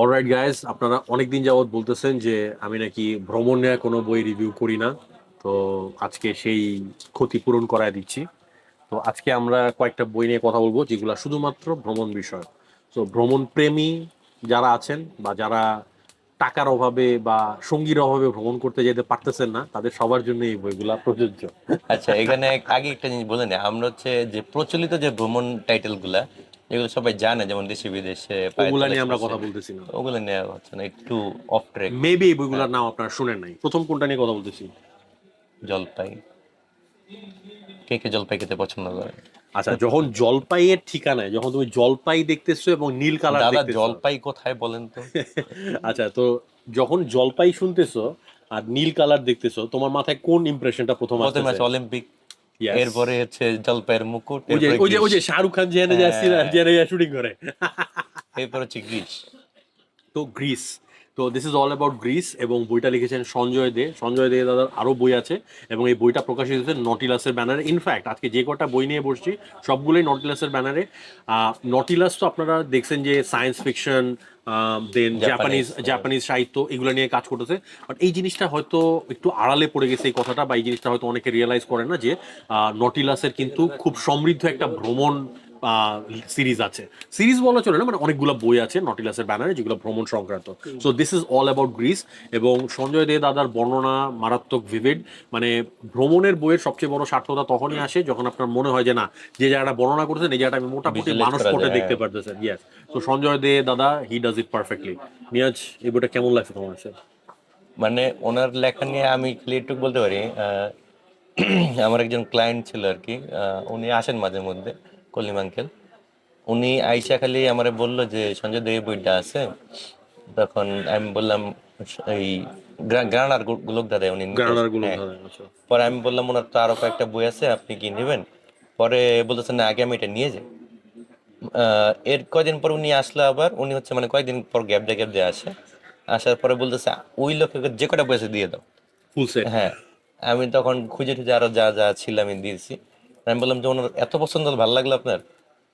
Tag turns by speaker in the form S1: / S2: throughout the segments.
S1: Alright guys আপনারা অনেকদিন যাবৎ বলতেছেন যে আমি নাকি ভ্রমণ কোনো বই রিভিউ করি না। তো আজকে সেই ক্ষতিপূরণ করায় দিচ্ছি। তো আজকে আমরা কয়েকটা বই নিয়ে কথা বলব, যেগুলো শুধুমাত্র ভ্রমণ বিষয়। তো ভ্রমণ প্রেমী যারা আছেন বা যারা টাকার অভাবে বা সঙ্গীর অভাবে ভ্রমণ করতে যেতে পারতেছেন না, তাদের সবার জন্য এই বইগুলা প্রযোজ্য।
S2: আচ্ছা এখানে আগে একটা জিনিস বলে নেই। আমরা হচ্ছে যে প্রচলিত যে ভ্রমণ টাইটেলগুলা এগুলো সবাই জানে যেমন দেশে বিদেশে
S1: ওগুলা নিয়ে আমরা কথা বলতেছি না।
S2: ওগুলো নেওয়া হচ্ছে না একটু অফ ট্রেক
S1: মেবি এই বইগুলোর নাম আপনারা শুনেন নাই। প্রথম কোনটা নিয়ে কথা বলতেছি?
S2: জলপাই। কে কে জলপাই খেতে পছন্দ করে?
S1: আচ্ছা যখন জলপাইয়ের ঠিকানায় যখন তুমি জলপাই দেখতেছো এবং নীল কালার
S2: দাদা
S1: দেখতেছো।
S2: জলপাই কোথায় বলেন তো?
S1: আচ্ছা তো যখন জলপাই শুনতেছো আর নীল কালার দেখতেছো তোমার মাথায় কোন ইমপ্রেশনটা প্রথম আসছে
S2: আছে অলিম্পিক এরপরে হচ্ছে জলপাইয়ের মুকুট
S1: ওই যে ওই যে শাহরুখ খান যেখানে যাচ্ছিল
S2: হ্যাঁ।
S1: যেখানে শুটিং করে।
S2: এরপর হচ্ছে গ্রিস
S1: তো গ্রিস তো this is all about Greece এবং বইটা লিখেছেন সঞ্জয় দে। সঞ্জয় দে দাদার আরও বই আছে এবং এই বইটা প্রকাশিত হয়েছে নটিলাসের ব্যানারে। ইনফ্যাক্ট আজকে যে কটা বই নিয়ে বসছি সবগুলোই নটিলাসের ব্যানারে। নটিলাস তো আপনারা দেখছেন যে science fiction then Japanese Japanese সাহিত্য এগুলো নিয়ে কাজ করতেছে। বাট এই জিনিসটা হয়তো একটু আড়ালে পড়ে গেছে এই কথাটা বা এই জিনিসটা হয়তো অনেকে রিয়েলাইজ করে না যে নটিলাসের কিন্তু খুব সমৃদ্ধ একটা ভ্রমণ সিরিজ আছে। সিরিজ বলা চলে না মানে অনেকগুলো বই আছে নটিলাসের ব্যানারে যেগুলো ভ্রমণ সংক্রান্ত। So this is all about Greece এবং সঞ্জয় দে দাদার বর্ণনা মারাত্মক ভিভিড মানে ভ্রমণের বইয়ের সবচেয়ে বড় সার্থকতা তখনই আসে যখন আপনার মনে হয় যে না যে জায়গাটা বর্ণনা করতেছেন এই জায়গাটা আমি মোটামুটি মানুষ পটে দেখতে
S2: হ্যাঁ।
S1: পারতেছেন। ইয়েস তো সঞ্জয় দে দাদা হি ডাজ ইট পারফেক্টলি নিয়াজ এই বইটা কেমন লাগছে তোমার কাছে?
S2: মানে ওনার লেখা নিয়ে আমি একটু বলতে পারি আহ, আমার একজন ক্লায়েন্ট ছিল আর কি উনি আসেন মাঝে মধ্যে। কলিম আঙ্কেল। উনি আইসা খালি আমারে বলল যে সঞ্জয় দেব বইটা আছে। তখন আমি বললাম এই গ্রানার গোলক দাদা উনি হ্যাঁ।
S1: আচ্ছা।
S2: পরে আমি বললাম ওনার তো আরও কয়েকটা বই আছে আপনি কি নেবেন? পরে বলতেছেন না আগে আমি এটা নিয়ে যাই। এর কয়দিন পর উনি আসলো আবার উনি হচ্ছে মানে কয়েকদিন পর গ্যাপ দিয়ে গ্যাপ দিয়ে আসে। আসার পরে বলতেছে ওই লোককে যে কটা বয়সে দিয়ে দাও।
S1: ফুল সেট
S2: হ্যাঁ। আমি তখন খুঁজে টুজে আরও যা যা ছিল আমি দিয়েছি। আমি বললাম যে ওনার এত পছন্দ ভালো লাগল আপনার?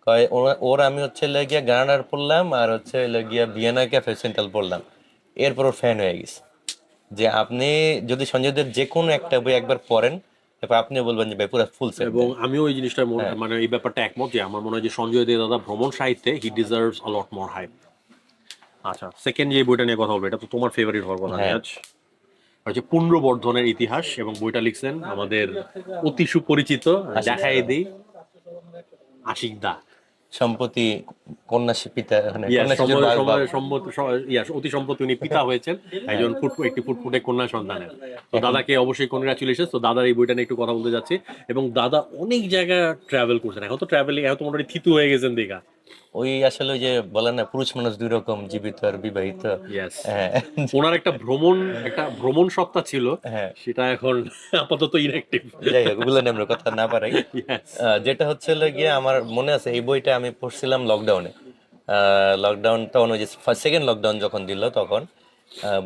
S2: কয় ওর আমি হচ্ছে লাগিয়া গ্রানার পড়লাম আর হচ্ছে লাগিয়া ভিয়েনা ক্যাফে সেন্ট্রাল পড়লাম। এরপর ওর ফ্যান হয়ে গেছে। যে আপনি যদি সঞ্জয়দের যে কোনো একটা বই একবার পড়েন আপনিও বলবেন যে ভাই পুরো ফুল সেট
S1: এবং আমিও এই জিনিসটা
S2: হ্যাঁ।
S1: মানে এই ব্যাপারটা একমত যে আমার মনে হয় যে সঞ্জয় দে দাদা ভ্রমণ সাহিত্যে he deserves a lot more hype আচ্ছা সেকেন্ড যে বইটা নিয়ে কথা বলব এটা তো তোমার ফেভারিট হওয়ার কথা
S2: হ্যাঁ।
S1: হচ্ছে পুনর্বর্ধনের ইতিহাস এবং বইটা লিখছেন আমাদের অতি সুপরিচিত দেখাই দিই আশিক দা।
S2: সম্পত্তি কন্যা পিতা মানে
S1: অতি সম্প্রতি উনি পিতা হয়েছেন একজন ফুট একটি ফুটফুটে কন্যা সন্তানের। তো দাদাকে অবশ্যই কনগ্রাচুলেশন তো দাদার এই বইটা নিয়ে একটু কথা বলতে যাচ্ছি। এবং দাদা অনেক জায়গা ট্রাভেল করছেন এখন তো ট্রাভেলিং এখন তো মোটামুটি থিতু হয়ে গেছেন দেখা
S2: ওই আসলে ওই যে বলে না পুরুষ মানুষ দুই রকম জীবিত আর বিবাহিত। হ্যাঁ।
S1: ওনার একটা ভ্রমণ একটা ভ্রমণ সত্তা ছিল।
S2: হ্যাঁ।
S1: সেটা এখন আপাতত ইনঅ্যাক্টিভ
S2: যাই হোক ওগুলো নিয়ে আমরা কথা না পারাই যেটা হচ্ছে গিয়ে আমার মনে আছে এই বইটা আমি পড়ছিলাম লকডাউনে লকডাউন তখন ওই যে সেকেন্ড লকডাউন যখন দিল তখন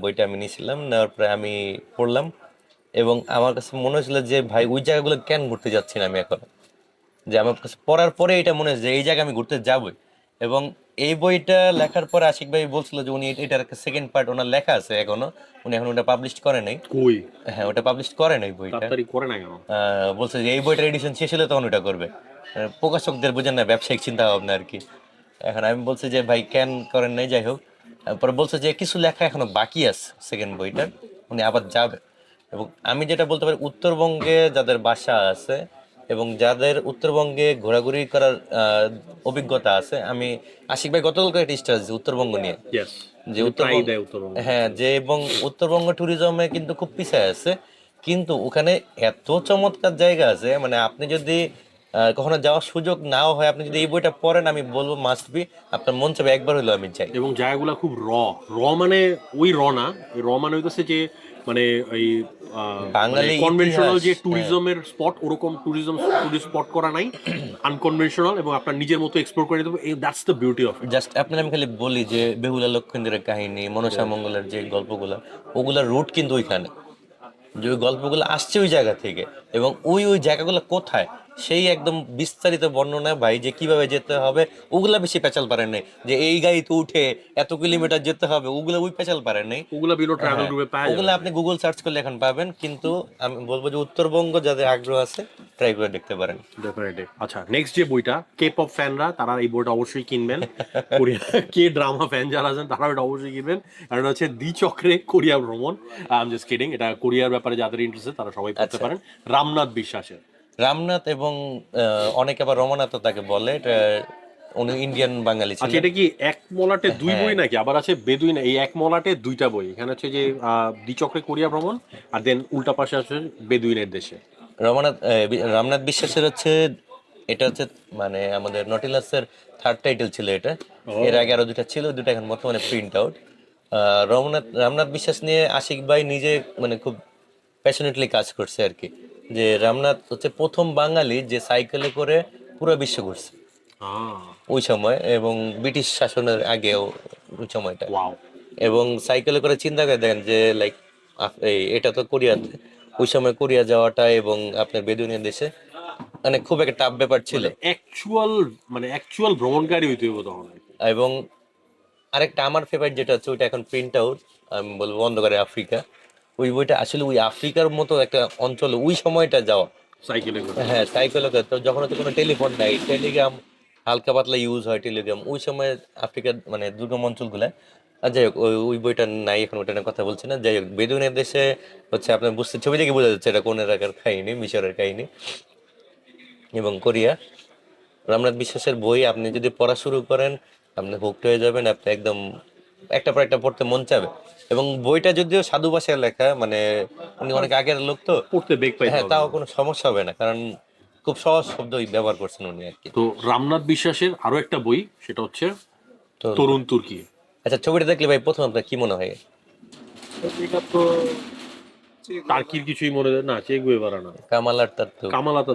S2: বইটা আমি নিয়েছিলাম নেওয়ার পরে আমি পড়লাম। এবং আমার কাছে মনে হয়েছিল যে ভাই ওই জায়গাগুলো কেন ঘুরতে যাচ্ছি না আমি এখন? যে আমার কাছে পড়ার পরে এটা মনে হয়েছে যে এই জায়গায় আমি ঘুরতে যাবই। এবং এই বইটা লেখার পরে আশিক ভাই বলছিল যে উনি এটার একটা সেকেন্ড পার্ট ওনার লেখা আছে এখনও। উনি এখন ওটা পাবলিশ করে নাই।
S1: কই?
S2: হ্যাঁ ওটা পাবলিশ করে নাই বইটা।
S1: তাড়াতাড়ি করে না কেন?
S2: বলছে যে এই বইটার এডিশন শেষ হলে তখন ওটা করবে। প্রকাশকদের বোঝেন না ব্যবসায়িক চিন্তা ভাবনা আর কি। এখন আমি বলছি যে ভাই কেন করেন নাই যাই হোক। তারপরে বলছে যে কিছু লেখা এখনও বাকি আছে সেকেন্ড বইটার। উনি আবার যাবে। এবং আমি যেটা বলতে পারি উত্তরবঙ্গে যাদের বাসা আছে এবং যাদের উত্তরবঙ্গে ঘোরাঘুরি করার অভিজ্ঞতা আছে আমি আশিক ভাই গতকালকে একটা স্টার উত্তরবঙ্গ নিয়ে। যে উত্তরবঙ্গ হ্যাঁ যে এবং উত্তরবঙ্গ ট্যুরিজমে কিন্তু খুব পিছিয়ে আছে কিন্তু ওখানে এত চমৎকার জায়গা আছে মানে আপনি যদি কখনো যাওয়ার সুযোগ নাও হয় আপনি যদি এই বইটা পড়েন আমি বলব মাস্ট বি আপনার মন চাবে একবার হলেও আমি চাই
S1: এবং জায়গাগুলো খুব র র মানে ওই র না র মানে হইতেছে যে মানে
S2: এই
S1: কনভেনশনাল যে
S2: হ্যাঁ।
S1: ট্যুরিজমের স্পট ওরকম ট্যুরিজম ট্যুরিস্ট স্পট করা নাই আনকনভেনশনাল এবং আপনার নিজের মতো এক্সপ্লোর করে দেবো that's the beauty of
S2: just আপনার আমি খালি বলি যে বেহুলা লক্ষেন্দ্রের কাহিনী মনসা মঙ্গলের যে গল্পগুলো ওগুলোর রুট কিন্তু ওইখানে। যে ওই গল্পগুলো আসছে ওই জায়গা থেকে এবং ওই ওই জায়গাগুলো কোথায়? সেই একদম বিস্তারিত বর্ণনা ভাই যে কীভাবে যেতে হবে ওগুলা বেশি পেঁচাল পারেন নাই। যে এই গাড়িতে উঠে এত কিলোমিটার যেতে হবে ওগুলো ওই পেঁচাল পারেন নাই।
S1: ওগুলা বিভিন্ন ট্রাভেল গ্রুপে পাওয়া
S2: ওগুলো আপনি গুগল সার্চ করলে এখন পাবেন কিন্তু আমি বলব যে উত্তরবঙ্গ যাদের আগ্রহ আছে ট্রাই করে দেখতে পারেন।
S1: ডেফিনেটলি আচ্ছা নেক্সট যে বইটা কে পপ ফ্যানরা তারা এই বইটা অবশ্যই কিনবেন। কোরিয়া কে ড্রামা ফ্যান যারা আছেন তারা এটা অবশ্যই কিনবেন। এটা হচ্ছে দ্বিচক্রে কোরিয়া ভ্রমণ। আই এম জাস্ট কিডিং এটা কোরিয়ার ব্যাপারে যাদের ইন্টারেস্টেড তারা সবাই পড়তে
S2: আচ্ছা।
S1: পারেন। রামনাথ বিশ্বাসের।
S2: রামনাথ এবং অনেকে আবার রমনাথ তাকে বলে এটা উনি ইন্ডিয়ান বাঙালি
S1: আচ্ছা এটা কি এক মলাটে দুই
S2: হ্যাঁ।
S1: বই নাকি? আবার আছে বেদুইন এই এক মলাটে দুইটা বই। এখানে হচ্ছে যে দ্বিচক্রে কোরিয়া ভ্রমণ আর দেন উল্টা পাশে আছে বেদুইনের দেশে।
S2: রমনাথ রামনাথ বিশ্বাসের হচ্ছে এটা হচ্ছে মানে আমাদের নটিলাসের থার্ড টাইটেল ছিল এটা। এর আগে আরও দুটা ছিল দুটা এখন বর্তমানে প্রিন্ট আউট রমনাথ রামনাথ বিশ্বাস নিয়ে আশিক ভাই নিজে মানে খুব প্যাশনেটলি কাজ করছে আর কি। যে রামনাথ হচ্ছে প্রথম বাঙালি যে সাইকেলে করে পুরো বিশ্ব ঘুরছে। ওই সময় এবং ব্রিটিশ শাসনের আগেও ওই সময়টা। এবং সাইকেলে করে চিন্তা করে দেখেন যে লাইক এটা তো কোরিয়াতে ওই সময় কোরিয়া যাওয়াটা এবং আপনার বেদুনিয়া দেশে মানে খুব একটা টাফ ব্যাপার ছিল।
S1: অ্যাকচুয়াল মানে অ্যাকচুয়াল ভ্রমণকারী হইতে হবে তখন
S2: এবং আরেকটা আমার ফেভারিট যেটা হচ্ছে ওইটা এখন প্রিন্ট আউট আমি বলব অন্ধকারে আফ্রিকা। ওই বইটা আসলে ওই আফ্রিকার মতো একটা অঞ্চলে ওই সময়টা যাওয়া।
S1: সাইকেলে
S2: হ্যাঁ সাইকেল তো যখন হচ্ছে কোনো টেলিফোন নাই টেলিগ্রাম হালকা পাতলা ইউজ হয় টেলিগ্রাম ওই সময় আফ্রিকার মানে দুর্গম অঞ্চলগুলো। আর যাই হোক ওই ওই বইটা নাই এখন ওইটা নিয়ে কথা বলছি না। যাই হোক বেদুনের দেশে হচ্ছে আপনার বুঝতে ছবি দেখে বোঝা যাচ্ছে এটা কোন এলাকার কাহিনী মিশরের কাহিনী। এবং কোরিয়া। রামনাথ বিশ্বাসের বই আপনি যদি পড়া শুরু করেন আপনি হোক্ট হয়ে যাবেন আপনি একদম একটা পর একটা পড়তে মন চাবে। এবং বইটা যদিও সাধু ভাষায় লেখা মানে উনি অনেক আগের লোক তো
S1: পড়তে বেগ পাইতে
S2: হ্যাঁ তাও কোনো সমস্যা হবে না কারণ খুব সহজ শব্দ ব্যবহার করছেন উনি আর কি।
S1: তো রামনাথ বিশ্বাসের আরও একটা বই সেটা হচ্ছে তরুণ তুর্কি।
S2: আচ্ছা ছবিটা দেখলে ভাই প্রথম আপনার কি মনে হয়?
S1: তো টার্কির কিছুই মনে হয় না চে গুয়েভারা না।
S2: কামাল আর তার তো
S1: কামালা তো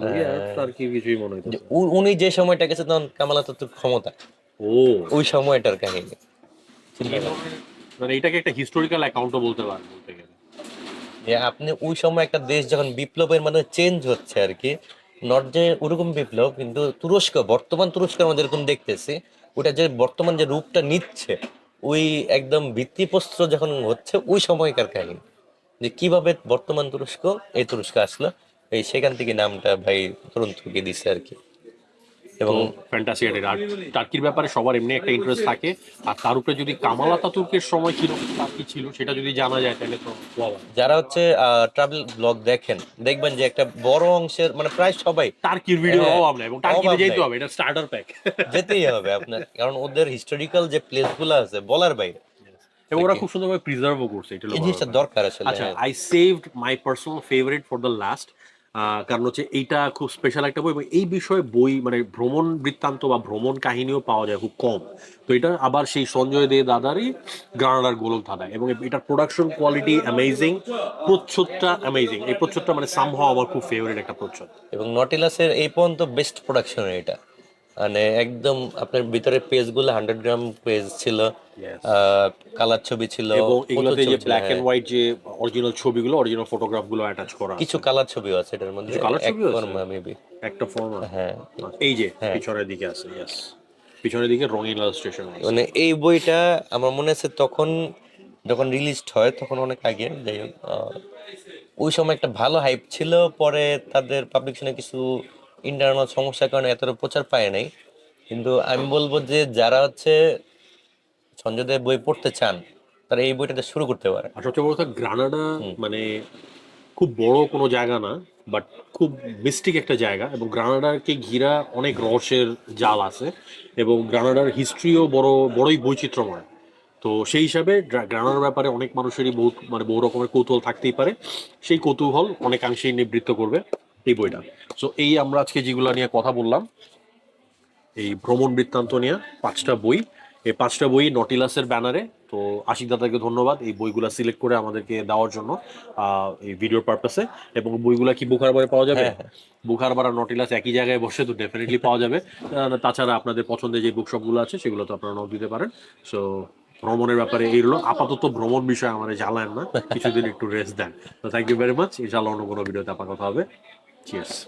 S1: টার্কির কিছুই মনে হইতো
S2: যে উ- উনি যে সময়টা গেছে তখন কামাল তার ক্ষমতা।
S1: ও।
S2: ওই সময়টার কাহিনী।
S1: মানে এটাকে একটা হিস্টোরিক্যাল অ্যাকাউন্টও বলতে পারেন, বলতে গেলে।
S2: যে আপনি ওই সময় একটা দেশ যখন বিপ্লবের মানে চেঞ্জ হচ্ছে আর কি নট যে ওরকম বিপ্লব, কিন্তু তুরস্ক, বর্তমান তুরস্ক আমাদের এরকম দেখতেছি, ওটা যে বর্তমান যে রূপটা নিচ্ছে, ওই একদম ভিত্তিপ্রস্তর যখন হচ্ছে, ওই সময়কার কাহিনী। যে কীভাবে বর্তমান তুরস্ক, এই তুরস্ক আসলো, এই সেখান থেকে নামটা ভাই তরুণ তুর্কি দিচ্ছে আর কি। এবং
S1: ফ্যান্টাসি আর টার্কির ব্যাপারে সবার এমনি একটা ইন্টারেস্ট থাকে। আর তার উপরে যদি কামাল আতাতুর্কের সময় ছিল টার্কি ছিল সেটা যদি জানা যায় তাহলে তো
S2: যারা হচ্ছে ট্রাভেল ব্লগ দেখেন দেখবেন যে একটা বড় অংশের মানে প্রায় সবাই
S1: টার্কির ভিডিও
S2: হ্যাঁ,
S1: অভাব নেই এবং টার্কিতে যেতে হবে এটা স্টার্টার প্যাক
S2: যেতেই হবে আপনার কারণ ওদের হিস্টোরিক্যাল যে প্লেসগুলো আছে বলার বাইরে।
S1: এবং ওরা খুব সুন্দরভাবে প্রিজার্ভও করছে এটা
S2: জিনিসটা দরকার আসলে।
S1: আচ্ছা I saved my personal favourite for the last কারণ হচ্ছে এইটা খুব স্পেশাল একটা বই এবং এই বিষয়ে বই মানে ভ্রমণ বৃত্তান্ত বা ভ্রমণ কাহিনীও পাওয়া যায় খুব কম। তো এটা আবার সেই সঞ্জয় দে দাদারই গ্রানাডার গোলক ধাঁধা এবং এটার প্রোডাকশন কোয়ালিটি অ্যামেজিং প্রচ্ছদটা অ্যামেজিং এই প্রচ্ছদটা মানে সামহ আমার খুব ফেভারিট একটা প্রচ্ছদ।
S2: এবং নটিলাসের এই পর্যন্ত বেস্ট প্রোডাকশন এটা। মানে একদম আপনার ভিতরে পেজগুলো হান্ড্রেড গ্রাম পেজ ছিল. কালার ছবি ছিল
S1: এবং এগুলোতে
S2: ছবি
S1: যে ব্ল্যাক। এন্ড হোয়াইট যে অরিজিনাল ছবিগুলো অরিজিনাল ফটোগ্রাফগুলো অ্যাটাচ করা
S2: কিছু কালার ছবিও আছে এটার মধ্যে এক
S1: ছবিও আছে?
S2: মেবি
S1: একটা ফর্ম
S2: হ্যাঁ
S1: এই যে
S2: হ্যাঁ।
S1: পিছনের দিকে আছে ইয়েস পিছনের দিকে রঙিন স্টেশন
S2: মানে এই বইটা আমার মনে আছে তখন যখন রিলিজড হয় তখন অনেক আগে যাই হোক ওই সময় একটা ভালো হাইপ ছিল পরে তাদের পাবলিকেশনে কিছু ইন্টারনাল সমস্যার কারণে এতটা প্রচার পায় নাই। কিন্তু আমি বলব যে যারা হচ্ছে সঞ্জয় দেব বই পড়তে চান তারা এই বইটাতে শুরু করতে পারে।
S1: আর সবচেয়ে বড় কথা গ্রানাডা মানে খুব বড় কোনো জায়গা না বাট খুব মিস্টিক একটা জায়গা এবং গ্রানাডাকে ঘিরা অনেক রহস্যের জাল আছে এবং গ্রানাডার হিস্ট্রিও বড় বড়ই বৈচিত্র্যময়। তো সেই হিসাবে গ্রা- গ্রানাডার ব্যাপারে অনেক মানুষেরই বহু মানে বহু রকমের কৌতূহল থাকতেই পারে। সেই কৌতূহল অনেকাংশেই নিবৃত্ত করবে। এই বইটা। সো এই আমরা আজকে যেগুলো নিয়ে কথা বললাম এই ভ্রমণ বৃত্তান্ত নিয়ে পাঁচটা বই। এই পাঁচটা বই নটিলাসের ব্যানারে। তো আশিক দাদাকে ধন্যবাদ এই বইগুলা সিলেক্ট করে আমাদেরকে দেওয়ার জন্য এই ভিডিওর পারপাসে। এবং বইগুলা কি বুক হারবারে পাওয়া যাবে?
S2: হ্যাঁ, হ্যাঁ।
S1: আর নটিলাস একই জায়গায় বসে তো ডেফিনেটলি পাওয়া যাবে। তাছাড়া আপনাদের পছন্দের যে বুকশপগুলো আছে সেগুলো তো আপনারা নক দিতে পারেন। সো ভ্রমণের ব্যাপারে এই হলো আপাতত ভ্রমণ বিষয়ে আমাদের জ্বালান না কিছুদিন একটু রেস্ট দেন। তো থ্যাংক ইউ ভেরি মাচ ইনশাআল্লাহ অন্য কোনো ভিডিওতে আপনার কথা হবে। Cheers.